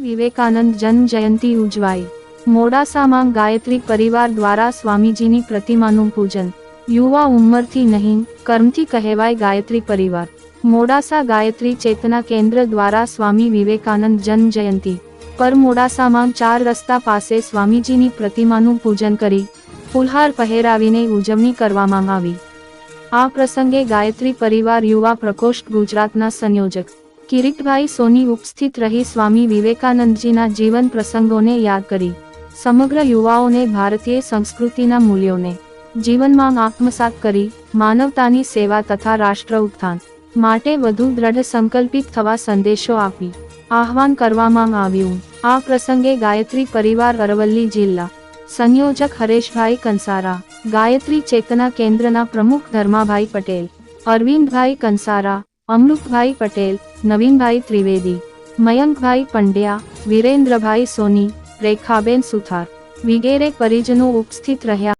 વિવેકાનંદ જન્મ જયંતિ ઉજવાઈ. મોડાસામાં ગાયત્રી પરિવાર દ્વારા સ્વામીજીની પ્રતિમાનું પૂજન. યુવા ઉંમરથી નહીં, કર્મથી કહેવાય ગાયત્રી પરિવાર. મોડાસા ગાયત્રી ચેતના કેન્દ્ર દ્વારા સ્વામી વિવેકાનંદ જન્મ જયંતિ. પર મોડાસામાં ચાર રસ્તા પાસે સ્વામીજીની પ્રતિમાનું પૂજન કરી, ફુલહાર પહેરાવીને ઉજવણી કરવામાં આવી. આ પ્રસંગે ગાયત્રી પરિવાર યુવા પ્રકોષ્ઠ ગુજરાતના સંયોજક કિરીટભાઈ સોની ઉપસ્થિત રહી સ્વામી વિવેકાનંદજીના જીવન પ્રસંગોને યાદ કરી. સમગ્ર યુવાઓને ભારતીય સંસ્કૃતિના મૂલ્યોને, જીવનમાં આત્મસાત કરી, માનવતાની સેવા તથા રાષ્ટ્ર ઉત્થાન માટે વધુ દ્રઢ સંકલ્પિત થવા સંદેશો આપી. આહવાન કરવામાં આવ્યું. આ પ્રસંગે ગાયત્રી પરિવાર અરવલ્લી જિલ્લા સંયોજક હરેશભાઈ કંસારા, ગાયત્રી ચેતના કેન્દ્રના પ્રમુખ ધર્માભાઈ પટેલ, અરવિંદભાઈ કંસારા અમૃતભાઈ પટેલ નવીનભાઈ ત્રિવેદી મયંકભાઈ પંડ્યા વિરેન્દ્રભાઈ સોની રેખાબેન સુથાર વિગેરે પરિજનો ઉપસ્થિત રહ્યા.